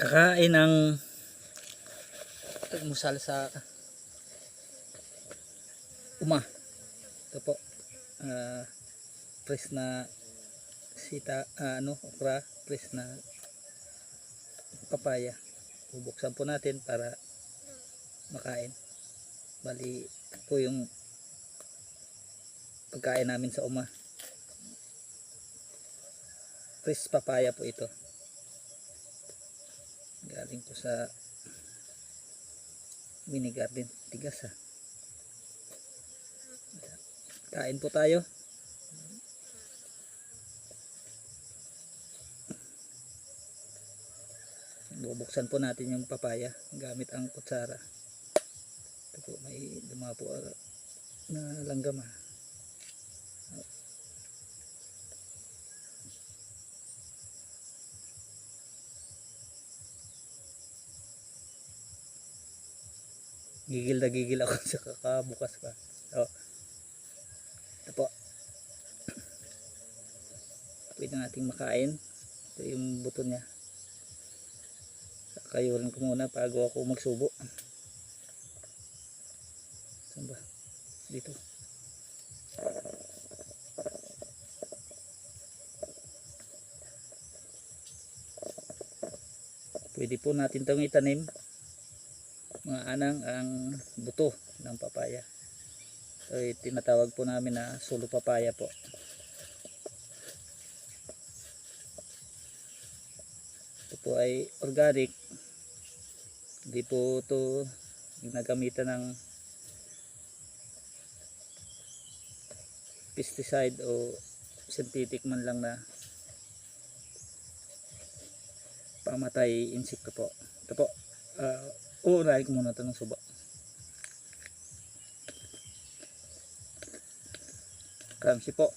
kakain ng musal sa uma. Ito po ah press na sita ah, ano okra press na papaya. Bubuksan po natin para makain. Bali po yung pagkain namin sa uma. Press papaya po ito galing po sa mini garden tigas ha kain po tayo. Bubuksan po natin yung papaya gamit ang kutsara. Ito po may luma po ah, na langgam ha gigil na gigil ako sa kakabukas pa. So, ito po. Pwede nating makain. Ito yung buto niya. Kakayurin ko muna bago ako magsubo. Saan ba? Dito. Pwede po natin itong itanim mga anang ang buto ng papaya. So tinatawag po namin na solo papaya po. Ito po ay organic. Hindi po ito ginagamitan ng pesticide o synthetic man lang na pamatay insekto po. Ito po uh, uunahin ko muna ito ng suba. Crunchy po.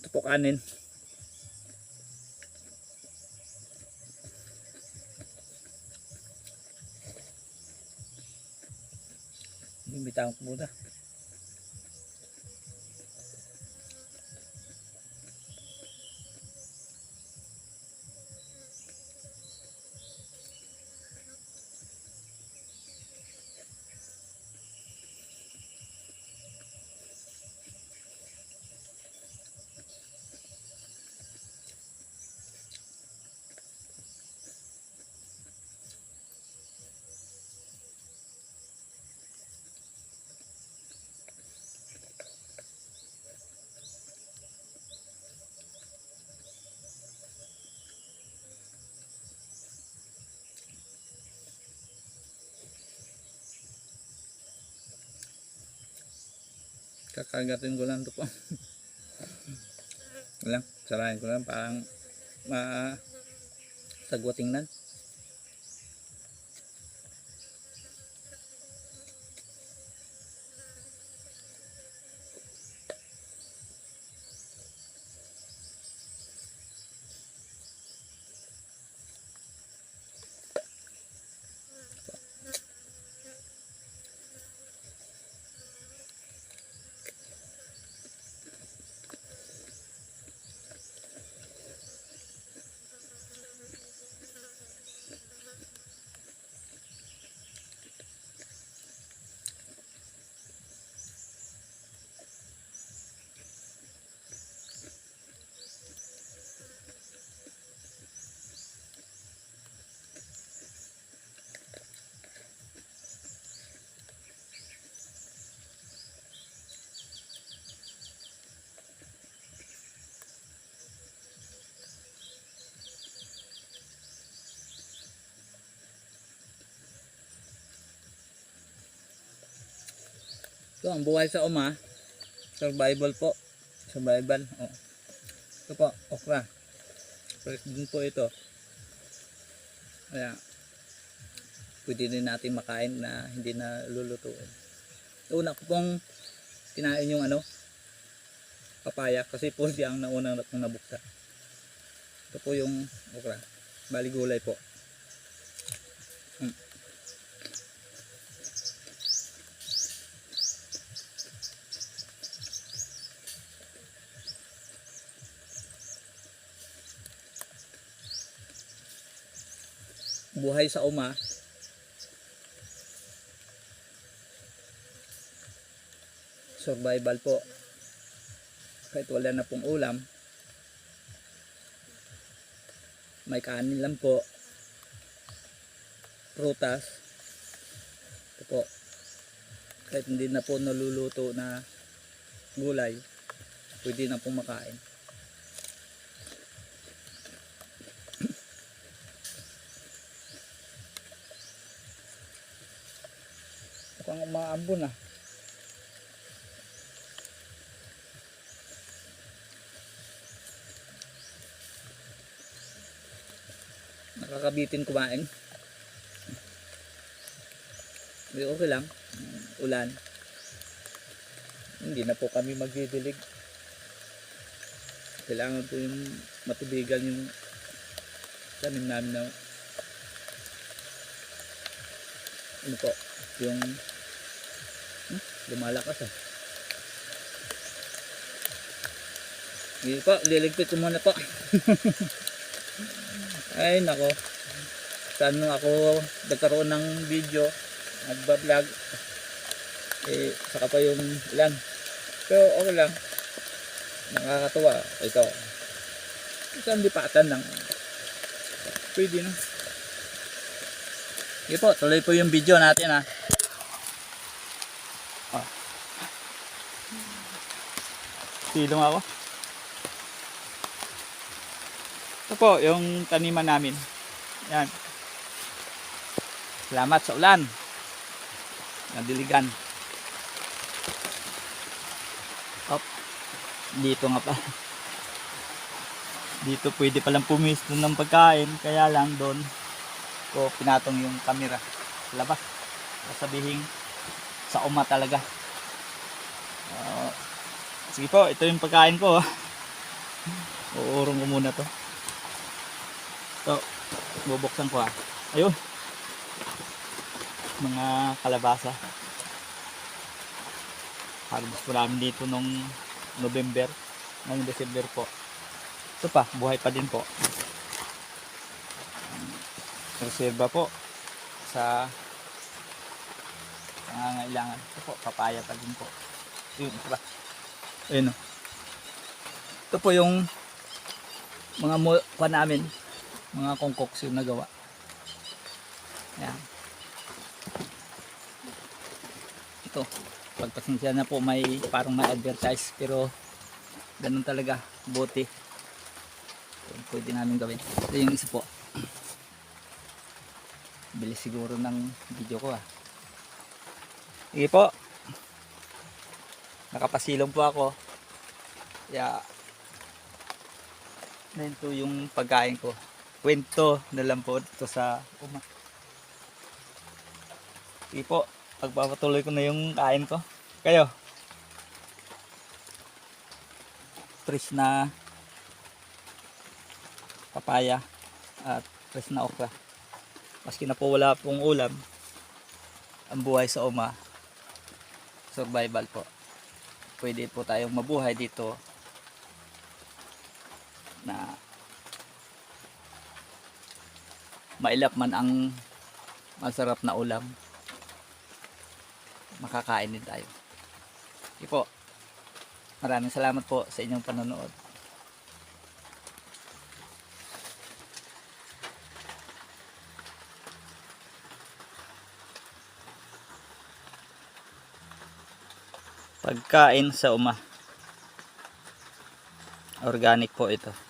Ito po kanin. Bimitawan ko muna kakagatin ko lang ito po. Lang sarahin ko lang parang ma sagwa tingnan ito ang buhay sa uma. Survival po. Survival oh. ito po okra. Fresh din po ito. Kaya pwede din natin makain na hindi na lulutuin una ko pong kinain yung ano papaya kasi po siya ang naunang kong nabuksa ito po yung okra. Bali gulay po buhay sa uma. Survival po. Kahit wala na pong ulam. May kanin lang po. Prutas. Ito po. Kahit hindi na po naluluto na gulay pwede na po makain mukhang umaambon na. Nakakabitin kumain. Di okay lang. Ulan. Hindi na po kami magdidilig. Kailangan po yung matubigan yung tanim namin na ano po? Yung lumalakas ah. Hindi po liligpit ko muna po ay nako. Saan ako nagkaroon ng video nagbablog eh saka pa yung ilan. Pero okay lang. Nakakatuwa ito isang lipatan lang pwede na. Sige po tuloy po yung video natin ha silong ako ito po yung taniman namin yan salamat sa ulan nadiligan Op. Dito nga pa. Dito pwede palang pumisto ng pagkain. Kaya lang doon ko pinatong yung camera. Labas. Sabihin sa uma talaga. Ah, sige po, ito yung pagkain ko. oh. Uurong ko muna to. Ito, bubuksan ko ah. Ayun. Mga kalabasa harvest po namin dito nung November ngayong December po ito pa buhay pa din po reserva po sa pangangailangan ito po papaya pa din po yun ito pa ayun o ito po yung mga pa namin mga kongkoks yung nagawa. Yan ito pagpasensya na po may parang may advertise pero ganun talaga bote. So, pwede namin gawin. Ito yung isa po. Bilis siguro ng video ko ah. Sige po nakapasilong po ako kaya ito yung pagkain ko kwento na lang po ito sa uma sige po pagpapatuloy ko na yung kain ko. Kayo. Tris na papaya at tris na okra. Maski na po wala pong ulam, ang buhay sa uma, survival po. Pwede po tayong mabuhay dito na mailap man ang masarap na ulam makakain din tayo. Okay po. Maraming salamat po sa inyong panonood. Pagkain sa uma. Organic po ito.